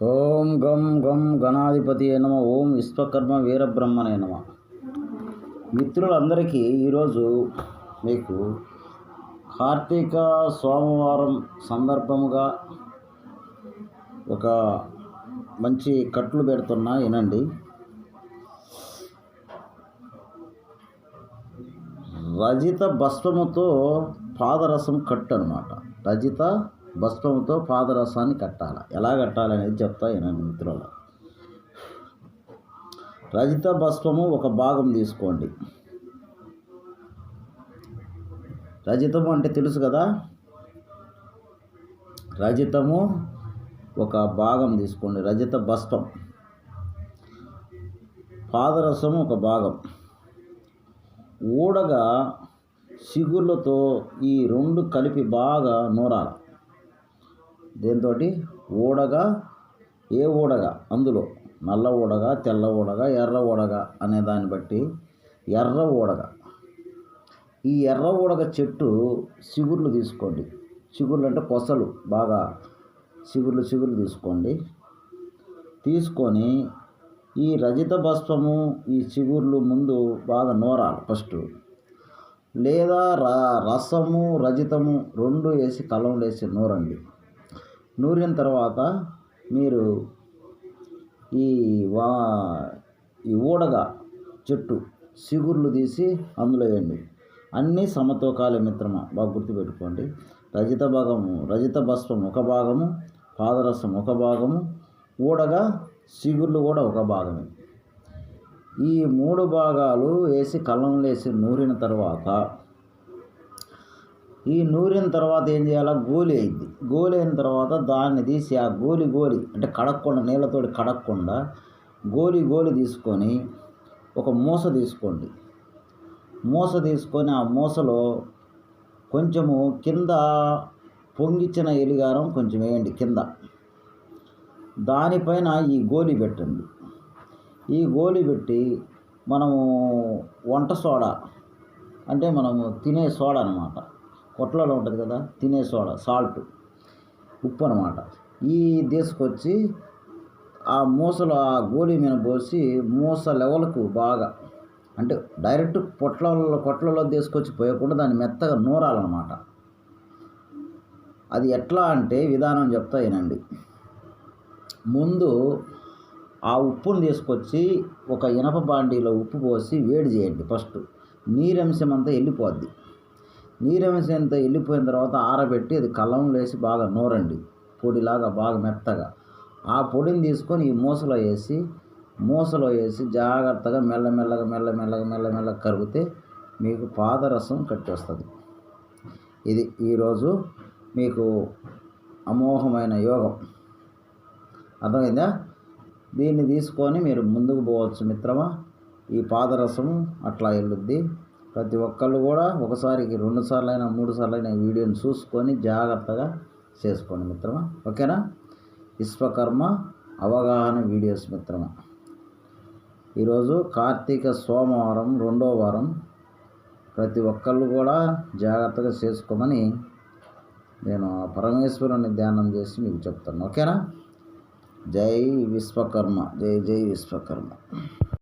ఓం గం గం గణాధిపతి నమ ఓం విశ్వకర్మ వీరబ్రహ్మనే నమ. మిత్రులందరికీ ఈరోజు మీకు కార్తీక సోమవారం సందర్భముగా ఒక మంచి కట్లు పెడుతున్నా వినండి. రజిత భస్మముతో పాదరసం కట్టు అనమాట రజిత భస్మంతో పాదరసాన్ని కట్టాలి? ఎలా కట్టాలి అనేది చెప్తా వినండి మిత్రులు రజిత భస్మము ఒక భాగం తీసుకోండి. రజితము అంటే తెలుసు కదా? రజితము ఒక భాగం తీసుకోండి. రజిత భస్మం. పాదరసము ఒక భాగం. ఊడగా సిగుళ్ళతో ఈ రెండు కలిపి బాగా నూరాలి. దేంతో ఊడగా ఏ ఊడగా అందులో. నల్ల ఊడగా తెల్ల ఊడగా ఎర్ర ఊడగా అనే దాన్ని బట్టి ఎర్ర ఊడగ ఈ ఎర్ర ఊడగ చెట్టు చిగుర్లు తీసుకోండి. చిగుర్లు అంటే కొసలు. బాగా చిగుర్లు చిగుర్లు తీసుకోండి. తీసుకొని ఈ రజిత భస్వము ఈ చిగుర్లు ముందు బాగా నోరాలి ఫస్ట్. లేదా రసము రజితము రెండు వేసి కలంలో వేసి నూరండి. నూరిన తర్వాత మీరు ఈ వా ఈ ఊడగ చెట్టు చిగుర్లు తీసి అందులో వేయండి. అన్నీ సమతూకాల మిత్రమా బాగా గుర్తుపెట్టుకోండి. రజిత భాగము రజిత భస్మం ఒక భాగము పాదరసం ఒక భాగము ఊడగా చిగుర్లు కూడా ఒక భాగమే. ఈ మూడు భాగాలు వేసి కళ్ళంలో వేసి నూరిన తర్వాత ఈ నూరిన తర్వాత ఏం చేయాలా? గోలి అయింది. గోలి అయిన తర్వాత దాన్ని తీసి ఆ గోలి గోలి అంటే కడక్కుండా నీళ్ళతోటి కడక్కుండా గోలి గోలి తీసుకొని ఒక మూస తీసుకోండి. మూస తీసుకొని ఆ మూసలో కొంచెము కింద పొంగిచ్చిన ఎలిగారం కొంచెం వేయండి కింద. దానిపైన ఈ గోలి పెట్టండి. ఈ గోలి పెట్టి మనము వంట సోడా అంటే మనము తినే సోడా అనమాట పొట్లలో ఉంటుంది కదా తినే సోడా సాల్ట్ ఉప్పు అనమాట ఈ తీసుకొచ్చి ఆ మూసలో ఆ గోళీ మీద పోసి మూస లెవెల్కు బాగా అంటే డైరెక్ట్ పొట్లలో పొట్లలో తీసుకొచ్చి పోయకుండా దాన్ని మెత్తగా నూరాలన్నమాట. అది ఎట్లా అంటే విధానం చెప్తా వినండి. ముందు ఆ ఉప్పును తీసుకొచ్చి ఒక ఇనప బాండీలో ఉప్పు పోసి వేడి చేయండి ఫస్ట్. నీరంశం అంతా వెళ్ళిపోద్ది. నీరంశం వెళ్ళిపోయిన తర్వాత ఆరబెట్టి అది కళ్ళంలో వేసి బాగా నూరండి. పొడిలాగా బాగా మెత్తగా. ఆ పొడిని తీసుకొని ఈ మూసలో వేసి మూసలో వేసి జాగ్రత్తగా మెల్లమెల్లగా మెల్లమెల్లగా మెల్లమెల్లగా కరిగితే మీకు పాదరసం కట్టేస్తుంది. ఇది ఈరోజు మీకు అమోఘమైన యోగం. అర్థమైందా? దీన్ని తీసుకొని మీరు ముందుకు పోవచ్చు మిత్రమా. ఈ పాదరసం అట్లా వెళ్ళుద్ది ప్రతి ఒక్కళ్ళు కూడా ఒకసారికి రెండు సార్లు అయినా మూడు సార్లు అయినా వీడియోని చూసుకొని జాగ్రత్తగా చేసుకోండి మిత్రమా. ఓకేనా? విశ్వకర్మ అవగాహన వీడియోస్ మిత్రమా. ఈరోజు కార్తీక సోమవారం రెండో వారం. ప్రతి ఒక్కళ్ళు కూడా జాగ్రత్తగా చేసుకోమని నేను పరమేశ్వరుని ధ్యానం చేసి మీకు చెప్తాను. ఓకేనా? జై విశ్వకర్మ. జై జై విశ్వకర్మ.